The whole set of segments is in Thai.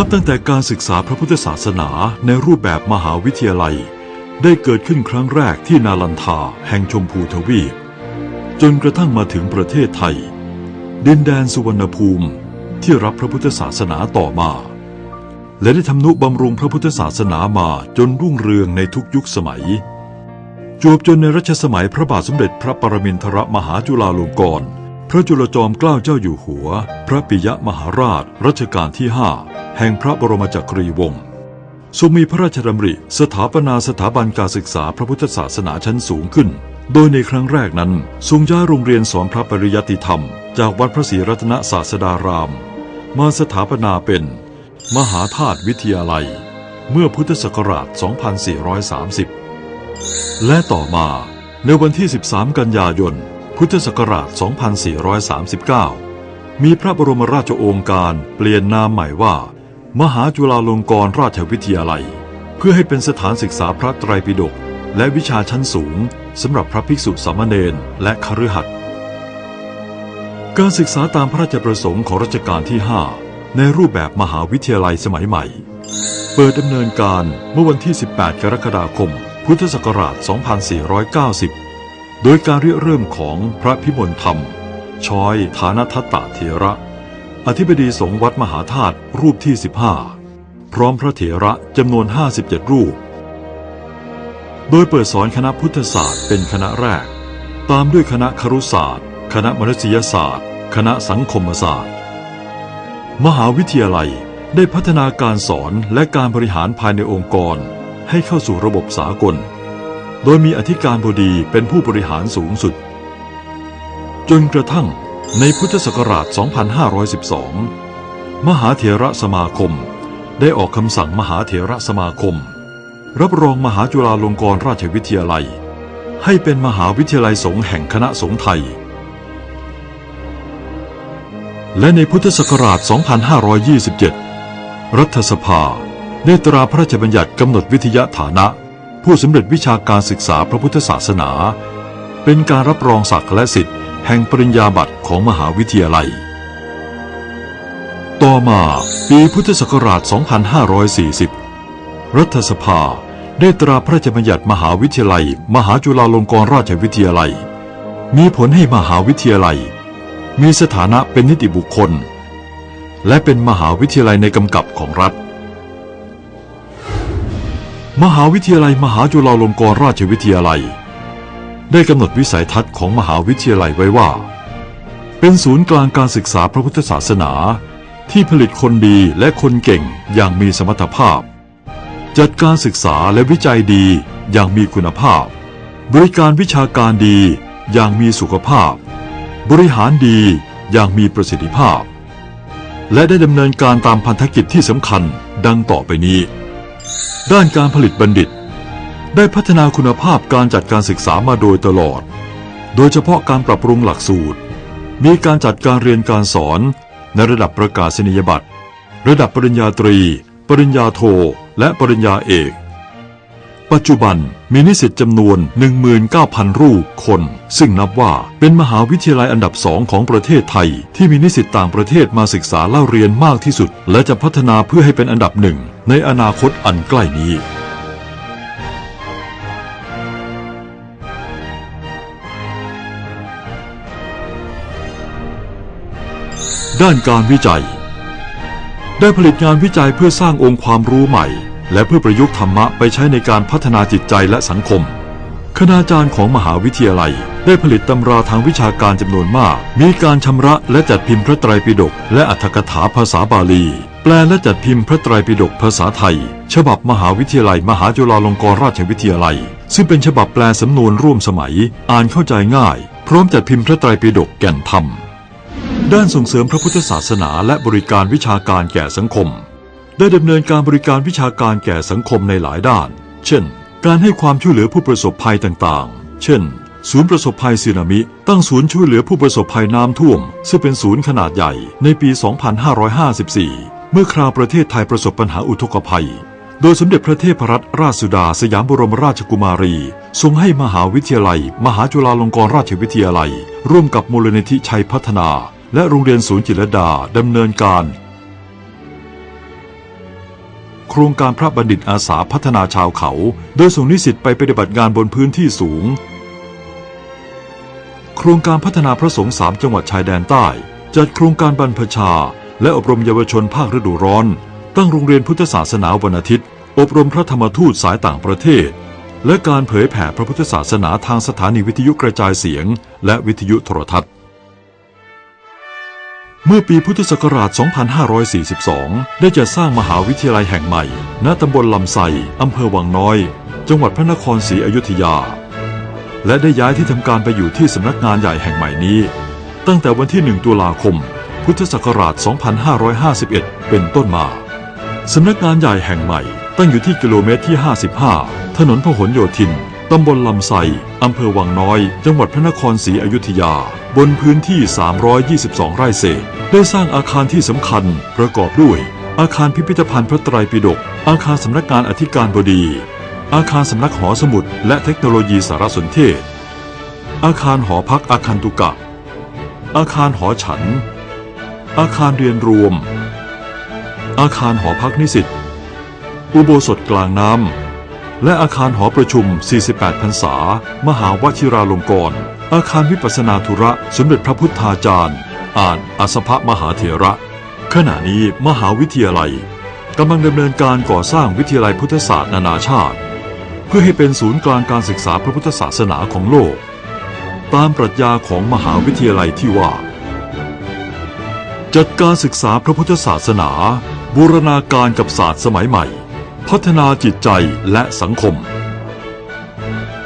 นับตั้งแต่การศึกษาพระพุทธศาสนาในรูปแบบมหาวิทยาลัย ได้เกิดขึ้นครั้งแรกที่นาลันทาแห่งชมพูทวีป จนกระทั่งมาถึงประเทศไทย ดินแดนสุวรรณภูมิที่รับพระพุทธศาสนาต่อมา และได้ทำนุบำรุงพระพุทธศาสนามาจนรุ่งเรืองในทุกยุคสมัย จวบจนในรัชสมัยพระบาทสมเด็จพระปรมินทรมหาจุฬาลงกรณ พระจุลจอมเกล้าเจ้าอยู่หัว พระปิยมหาราชรัชกาลที่ห้าแห่งพระบรมจักรีวงศ์ทรงมีพระราชดำริสถาปนาสถาบันการศึกษาพระพุทธศาสนาชั้นสูงขึ้น โดยในครั้งแรกนั้น ทรงย้ายโรงเรียนสอนพระปริยัติธรรม จากวัดพระศรีรัตนศาสดาราม มาสถาปนาเป็น มหาธาตุวิทยาลัย เมื่อพุทธศักราช 2430 และต่อมาในวันที่ 13 กันยายน พุทธศักราช 2439 มีพระบรมราชโองการเปลี่ยนนามใหม่ว่า มหาจุฬาลงกรณราชวิทยาลัย เพื่อให้เป็นสถานศึกษาพระไตรปิฎกและวิชาชั้นสูงสำหรับพระภิกษุสามเณรและคฤหัสถ์การศึกษาตามพระราชประสงค์ของรัชกาลที่ 5 ในรูปแบบมหาวิทยาลัยสมัยใหม่ เปิดดำเนินการเมื่อวันที่ 18 กรกฎาคม พุทธศักราช 2490 โดยการริเริ่มของพระพิมลธรรม ชอยฐานทัตตาเถระ อธิบดีสงฆ์วัดมหาธาตุรูปที่ 15 พร้อมพระเถระจำนวน 57 รูป โดยเปิดสอนคณะพุทธศาสตร์เป็นคณะแรก ตามด้วยคณะครุศาสตร์ คณะมนุษยศาสตร์ คณะสังคมศาสตร์ มหาวิทยาลัยได้พัฒนาการสอนและการบริหารภายในองค์กร ให้เข้าสู่ระบบสากล โดยมีอธิการบดีเป็นผู้บริหารสูงสุด จนกระทั่งในพุทธศักราช 2512 มหาเถระสมาคม ได้ออกคำสั่งมหาเถระสมาคม รับรองมหาจุฬาลงกรณราชวิทยาลัย ให้เป็นมหาวิทยาลัยสงฆ์แห่งคณะสงฆ์ไทย และในพุทธศักราช 2527 รัฐสภาได้ตราพระราชบัญญัติกำหนดวิทยาฐานะ ผู้สำเร็จวิชาการศึกษาพระพุทธศาสนา เป็นการรับรองศักดิ์และสิทธิ์แห่งปริญญาบัตรของมหาวิทยาลัย ต่อมาปีพุทธศักราช 2540 รัฐสภาได้ตราพระราชบัญญัติมหาวิทยาลัย มหาจุฬาลงกรณราชวิทยาลัย มีผลให้มหาวิทยาลัย มีสถานะเป็นนิติบุคคล และเป็นมหาวิทยาลัยในกำกับของรัฐ มหาวิทยาลัยมหาจุฬาลงกรณราชวิทยาลัย ได้กำหนดวิสัยทัศน์ของมหาวิทยาลัยไว้ว่า เป็นศูนย์กลางการศึกษาพระพุทธศาสนา ที่ผลิตคนดีและคนเก่งอย่างมีสมรรถภาพ จัดการศึกษาและวิจัยดีอย่างมีคุณภาพ บริการวิชาการดีอย่างมีสุขภาพ บริหารดีอย่างมีประสิทธิภาพ และได้ดำเนินการตามพันธกิจที่สำคัญดังต่อไปนี้ ด้านการผลิตบัณฑิต ได้พัฒนาคุณภาพการจัดการศึกษามาโดยตลอด โดยเฉพาะการปรับปรุงหลักสูตร มีการจัดการเรียนการสอน ในระดับประกาศนียบัตร ระดับปริญญาตรี ปริญญาโท และปริญญาเอก ปัจจุบันมีนิสิตจำนวน 19,000 รูปคน ซึ่งนับว่าเป็นมหาวิทยาลัยอันดับสองของประเทศไทย ที่มีนิสิตต่างประเทศมาศึกษาเล่าเรียนมากที่สุด และจะพัฒนาเพื่อให้เป็นอันดับหนึ่งในอนาคตอันใกล้นี้ด้านการวิจัย ได้ผลิตงานวิจัยเพื่อสร้างองค์ความรู้ใหม่ และเพื่อประยุกต์ธรรมะไปใช้ในการพัฒนาจิตใจและสังคม คณาจารย์ของมหาวิทยาลัย ได้ผลิตตำราทางวิชาการจำนวนมาก มีการชำระและจัดพิมพ์พระไตรปิฎกและอัตถกถาภาษาบาลี แปลและจัดพิมพ์พระไตรปิฎกภาษาไทย ฉบับมหาวิทยาลัย มหาจุฬาลงกรณราชวิทยาลัย ซึ่งเป็นฉบับแปลสำนวนร่วมสมัย อ่านเข้าใจง่าย พร้อมจัดพิมพ์พระไตรปิฎกแก่นธรรมด้านส่งเสริมพระพุทธศาสนาและบริการวิชาการแก่สังคม ได้ดำเนินการบริการวิชาการแก่สังคมในหลายด้าน เช่น การให้ความช่วยเหลือผู้ประสบภัยต่างๆ เช่น ศูนย์ประสบภัยสึนามิ ตั้งศูนย์ช่วยเหลือผู้ประสบภัยน้ำท่วม ซึ่งเป็นศูนย์ขนาดใหญ่ในปี 2554 เมื่อคราวประเทศไทยประสบปัญหาอุทกภัย โดยสมเด็จพระเทพรัตนราชสุดาสยามบรมราชกุมารี ทรงให้มหาวิทยาลัย มหาจุฬาลงกรณราชวิทยาลัย ร่วมกับมูลนิธิชัยพัฒนา และโรงเรียนศูนย์จิรดาดำเนินการ โครงการพระบัณฑิตอาสาพัฒนาชาวเขา โดยส่งนิสิตไปปฏิบัติงานบนพื้นที่สูง โครงการพัฒนาพระสงฆ์สามจังหวัดชายแดนใต้ จัดโครงการบรรพชา และอบรมเยาวชนภาคฤดูร้อน ตั้งโรงเรียนพุทธศาสนาวันอาทิตย์ อบรมพระธรรมทูตสายต่างประเทศ และการเผยแผ่พระพุทธศาสนาทางสถานีวิทยุกระจายเสียง และวิทยุโทรทัศน์ เมื่อปีพุทธศักราช 2542 ได้จัดสร้างมหาวิทยาลัยแห่งใหม่ ณ ตำบลลำไสอำเภอวังน้อย จังหวัดพระนครศรีอยุธยา และได้ย้ายที่ทำการไปอยู่ที่สำนักงานใหญ่แห่งใหม่นี้ ตั้งแต่วันที่ 1 ตุลาคม พุทธศักราช 2551 เป็นต้นมา สำนักงานใหญ่แห่งใหม่ ตั้งอยู่ที่กิโลเมตรที่ 55 ถนนพหลโยธิน ตำบลลำไสอำเภอวังน้อย จังหวัดพระนครศรีอยุธยา บนพื้นที่ 322 ไร่เศษ ได้สร้างอาคารที่สำคัญประกอบด้วย อาคารพิพิธภัณฑ์พระไตรปิฎก อาคารสำนักงานอธิการบดี อาคารสำนักหอสมุดและเทคโนโลยีสารสนเทศ อาคารหอพักอาคารตุกะ อาคารหอฉัน อาคารเรียนรวม อาคารหอพักนิสิต อุโบสถกลางน้ำ และอาคารหอประชุม 48 พรรษา มหาวชิราลงกรณ์ อาคารวิปัสนาธุระสมเด็จพระพุทธาจารย์ อ่านอสภมหาเถระ ขณะนี้มหาวิทยาลัยกำลังดำเนินการก่อสร้างวิทยาลัยพุทธศาสตร์นานาชาติ เพื่อให้เป็นศูนย์กลางการศึกษาพระพุทธศาสนาของโลก ตามปรัชญาของมหาวิทยาลัยที่ว่า จัดการศึกษาพระพุทธศาสนา บูรณาการกับศาสตร์สมัยใหม่ พัฒนาจิตใจและสังคม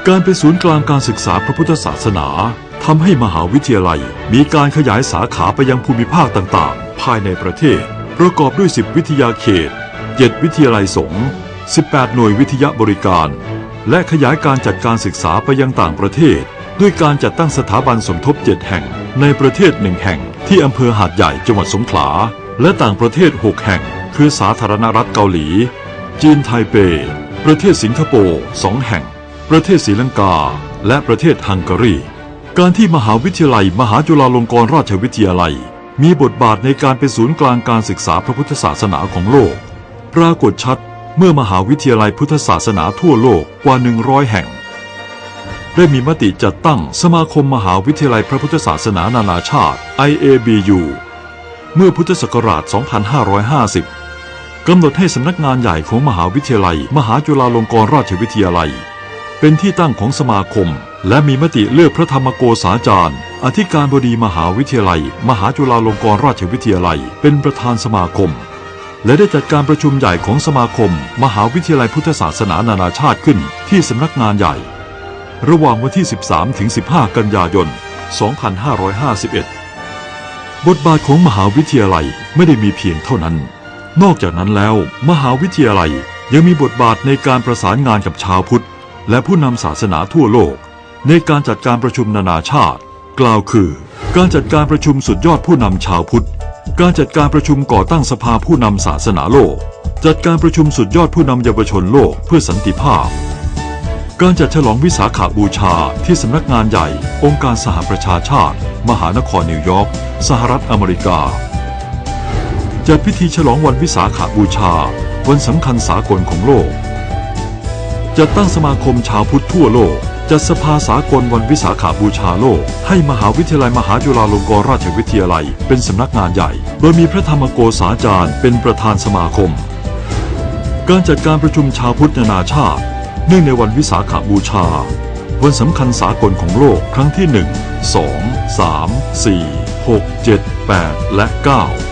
การเป็นศูนย์กลางการศึกษาพระพุทธศาสนาทำให้มหาวิทยาลัยมีการขยายสาขาไปยังภูมิภาคต่างๆ ภายในประเทศ ประกอบด้วย 10 วิทยาเขต 7 วิทยาลัยสงฆ์ 18 หน่วยวิทยาบริการ และขยายการจัดการศึกษาไปยังต่างประเทศ ด้วยการจัดตั้งสถาบันสมทบ 7 แห่ง ในประเทศหนึ่งแห่ง ที่อำเภอหาดใหญ่จังหวัดสงขลา และต่างประเทศ 6 แห่ง คือสาธารณรัฐเกาหลี จีนไทเป ประเทศสิงคโปร์สองแห่ง ประเทศศรีลังกา และประเทศฮังการี การที่มหาวิทยาลัยมหาจุฬาลงกรณราชวิทยาลัย มีบทบาทในการเป็นศูนย์กลางการศึกษาพระพุทธศาสนาของโลก ปรากฏชัดเมื่อมหาวิทยาลัยพุทธศาสนาทั่วโลกกว่า 100 แห่ง ได้มีมติจัดตั้งสมาคมมหาวิทยาลัยพระพุทธศาสนานานาชาติ IABU เมื่อพุทธศักราช 2550 กำหนดให้สำนักงานใหญ่ของมหาวิทยาลัย มหาจุฬาลงกรณราชวิทยาลัย เป็นที่ตั้งของสมาคม และมีมติเลือกพระธรรมโกษาจารย์ อธิการบดีมหาวิทยาลัย มหาจุฬาลงกรณราชวิทยาลัย เป็นประธานสมาคม และได้จัดการประชุมใหญ่ของสมาคม มหาวิทยาลัยพุทธศาสนานานาชาติขึ้นที่สำนักงานใหญ่ ระหว่างวันที่ 13ถึง15 กันยายน 2551 บทบาทของมหาวิทยาลัยไม่ได้มีเพียงเท่านั้น นอกจากนั้นแล้วมหาวิทยาลัยยังมีบทบาทในการประสานงานกับชาวพุทธ และผู้นำศาสนาทั่วโลก ในการจัดการประชุมนานาชาติ กล่าวคือ การจัดการประชุมสุดยอดผู้นำชาวพุทธ การจัดการประชุมก่อตั้งสภาผู้นำศาสนาโลก จัดการประชุมสุดยอดผู้นำเยาวชนโลกเพื่อสันติภาพ การจัดฉลองวิสาขาบูชาที่สำนักงานใหญ่ องค์การสหประชาชาติ มหานครนิวยอร์กสหรัฐอเมริกา จัดพิธีฉลองวันวิสาขาบูชา วันสำคัญสากลของโลก จัดตั้งสมาคมชาวพุทธทั่วโลก จัดสภาสากลวันวิสาขาบูชาโลก ให้มหาวิทยาลัยมหาจุฬาลงกรณราชวิทยาลัย เป็นสำนักงานใหญ่ โดยมีพระธรรมโกษาจารย์เป็นประธานสมาคม การจัดการประชุมชาวพุทธนานาชาติ เนื่องในวันวิสาขาบูชา วันสำคัญสากลของโลกครั้งที่ 1 2 3 4 6 7 8 และ 9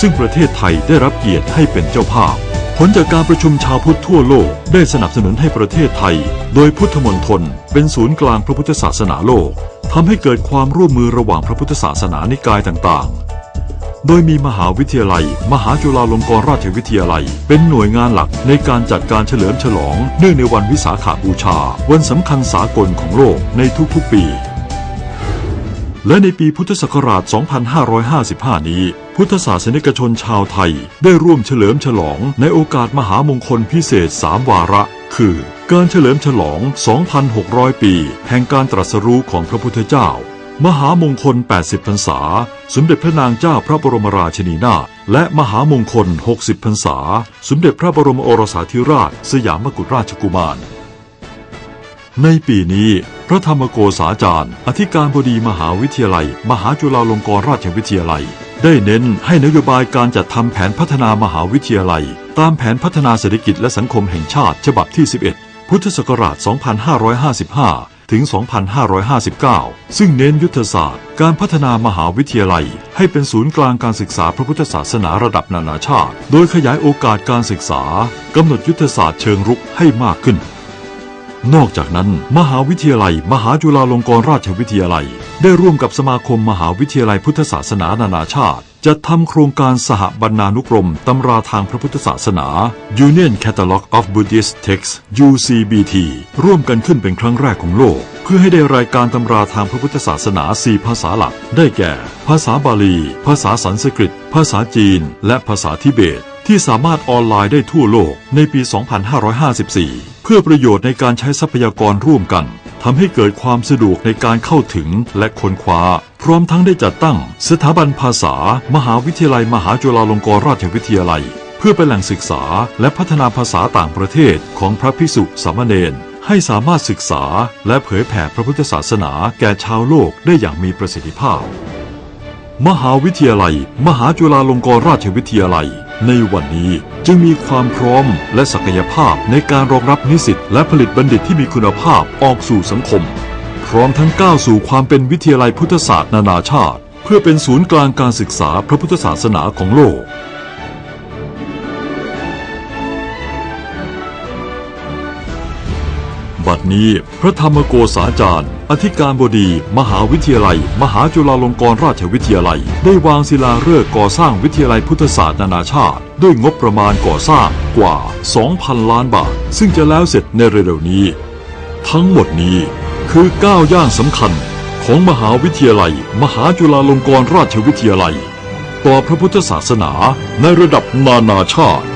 ซึ่งประเทศไทยได้รับเกียรติให้เป็นเจ้าภาพ ผลจากการประชุมชาวพุทธทั่วโลกได้สนับสนุนให้ประเทศไทย โดยพุทธมณฑลเป็นศูนย์กลางพระพุทธศาสนาโลกทำให้เกิดความร่วมมือระหว่างพระพุทธศาสนานิกายต่างๆ โดยมีมหาวิทยาลัย มหาจุฬาลงกรณราชวิทยาลัย เป็นหน่วยงานหลักในการจัดการเฉลิมฉลอง เนื่องในวันวิสาขาบูชา วันสำคัญสากลของโลกในทุกๆปี และในปีพุทธศักราช 2555 นี้ พุทธศาสนิกชนชาวไทย ได้ร่วมเฉลิมฉลองในโอกาสมหามงคลพิเศษ 3 วาระ คือ การเฉลิมฉลอง 2,600 ปี แห่งการตรัสรู้ของพระพุทธเจ้า มหามงคล 80 พรรษา สมเด็จพระนางเจ้าพระบรมราชินีนาถ และมหามงคล 60 พรรษา สมเด็จพระบรมโอรสาธิราช สยามกุฎราชกุมาร ในปีนี้พระธรรมโกษาจารย์ อธิการบดีมหาวิทยาลัย มหาจุฬาลงกรณราชวิทยาลัย ได้เน้นให้นโยบายการจัดทำแผนพัฒนามหาวิทยาลัย ตามแผนพัฒนาเศรษฐกิจและสังคมแห่งชาติฉบับที่ 11 พุทธศักราช 2555 ถึง 2559 ซึ่งเน้นยุทธศาสตร์ การพัฒนามหาวิทยาลัย ให้เป็นศูนย์กลางการศึกษาพระพุทธศาสนาระดับนานาชาติ โดยขยายโอกาสการศึกษากำหนดยุทธศาสตร์เชิงรุกให้มากขึ้น นอกจากนั้น มหาวิทยาลัย มหาจุฬาลงกรณราชวิทยาลัย ได้ร่วมกับสมาคมมหาวิทยาลัยพุทธศาสนานานาชาติ จัดทำโครงการสหบรรณานุกรมตำราทางพระพุทธศาสนา Union Catalog of Buddhist Texts UCBT ร่วมกันขึ้นเป็นครั้งแรกของโลก เพื่อให้ได้รายการตำราทางพระพุทธศาสนา 4 ภาษาหลัก ได้แก่ ภาษาบาลี ภาษาสันสกฤต ภาษาจีน และภาษาทิเบต ที่สามารถออนไลน์ได้ทั่วโลกในปี 2554 เพื่อประโยชน์ในการใช้ทรัพยากรร่วมกันทำให้เกิดความสะดวกในการเข้าถึงและค้นคว้า พร้อมทั้งได้จัดตั้งสถาบันภาษา มหาวิทยาลัยมหาจุฬาลงกรณราชวิทยาลัย เพื่อเป็นแหล่งศึกษาและพัฒนาภาษาต่างประเทศของพระพิสุสามเณรให้สามารถศึกษาและเผยแผ่พระพุทธศาสนาแก่ชาวโลกได้อย่างมีประสิทธิภาพ มหาวิทยาลัย มหาจุฬาลงกรณราชวิทยาลัย ในวันนี้จึงมีความพร้อมและศักยภาพในการรองรับนิสิตและผลิตบัณฑิตที่มีคุณภาพออกสู่สังคม พร้อมทั้งก้าวสู่ความเป็นวิทยาลัยพุทธศาสตร์นานาชาติ เพื่อเป็นศูนย์กลางการศึกษาพระพุทธศาสนาของโลก ดนี้พระธรรมโกษาจารย์ อธิการบดี มหาวิทยาลัย มหาจุฬาลงกรณราชวิทยาลัย ได้วางศิลาฤกษ์ก่อสร้างวิทยาลัยพุทธศาสตร์นานาชาติ ด้วยงบประมาณก่อสร้างกว่า 2,000 ล้านบาท ซึ่งจะแล้วเสร็จในเร็วๆนี้ ทั้งหมดนี้คือก้าวย่างสำคัญของมหาวิทยาลัย มหาจุฬาลงกรณราชวิทยาลัย ต่อพระพุทธศาสนาในระดับนานาชาติ